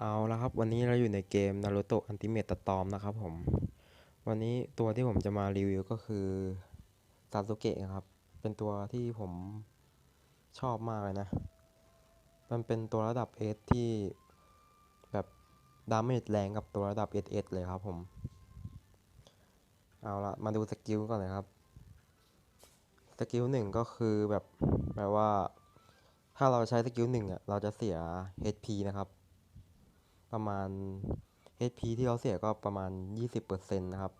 เอาละครับ วันนี้เราอยู่ในเกม Naruto Ultimate Storm นะครับผม วันนี้ตัวที่ผมจะมารีวิวก็คือซา s ุเกะครับ เป็นตัวที่ผมชอบมากเลยนะ มันเป็นตัวระดับ S ที่แบบดาเมจแรงกับตัวระดับ SS เลยครับผม เอาละมาดูสกิลก่อนเลยครับ สกิลหนึ่งก็คือแบบแปลว่า ถ้าเราใช้สกิลหนึ่งอะ เราจะเสีย HP นะครับ ประมาณ HP ที่เราเสียก็ประมาณ 20%นะครับ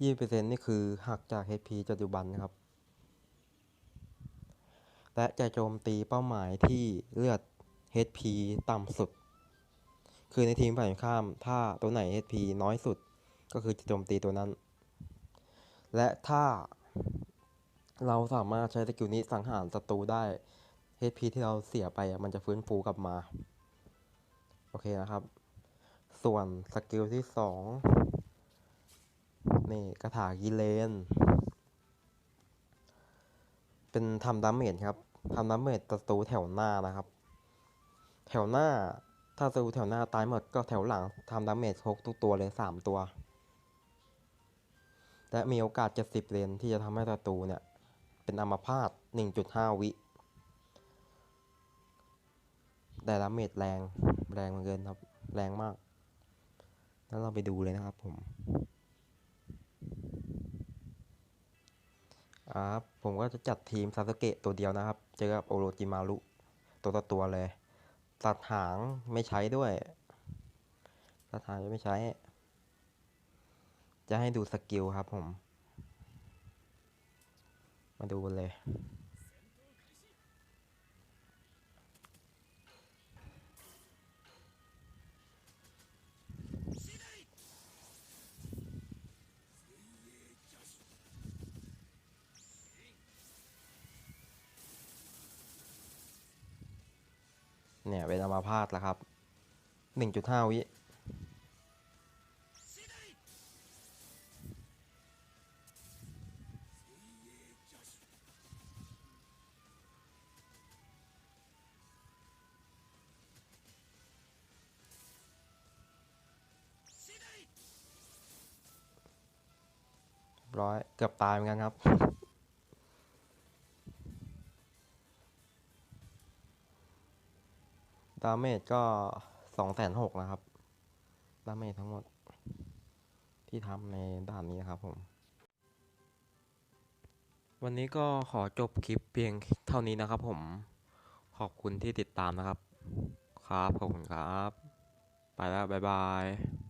20%นี่คือหักจาก HP ปัจจุบันนะครับ และจะโจมตีเป้าหมายที่เลือด HP ต่ำสุด คือในทีมฝ่ายข้ามถ้าตัวไหน HP น้อยสุด ก็คือจะโจมตีตัวนั้น และถ้าเราสามารถใช้สกิลนี้สังหารศัตรูได้ HP ที่เราเสียไปมันจะฟื้นฟูกลับมา โอเคนะครับ ส่วนสกิลที่สองนี่กระถากิเลน เป็นทำดาเมจครับทำดาเมจศัตรูแถวหน้านะครับ แถวหน้าถ้าศัตรูแถวหน้าตายหมดก็แถวหลังทำดาเมจครบทุกตัวเลยสามตัว และมีโอกาส70เลนที่จะทำให้ศัตรูเนี่ย เป็นอัมพาต1.5วิ แต่ดาเมจแรงแรงเหมือนเกินครับ แรงมาก แล้วเราไปดูเลยนะครับผมครับผมก็จะจัดทีมซาสเกะตัวเดียวนะครับ เจอกับโอโรจิมารุตัวต่อตัวเลยตัดหางไม่ใช้ด้วยตัดหางไม่ใช้ จะให้ดูสกิลครับผม มาดูกันเลย เนี่ยเป็นอัมาพาตแล้วครับหนึ่งจุดห้าวิร้อยเกือบตายเหมือนกันครับ ดาเมจก็สองแสนหกนะครับ ดาเมจทั้งหมด ที่ทำในด่านนี้นะครับผม วันนี้ก็ขอจบคลิปเพียงเท่านี้นะครับผม ขอบคุณที่ติดตามนะครับ ครับ ขอบคุณครับ ไปแล้ว บ๊ายบาย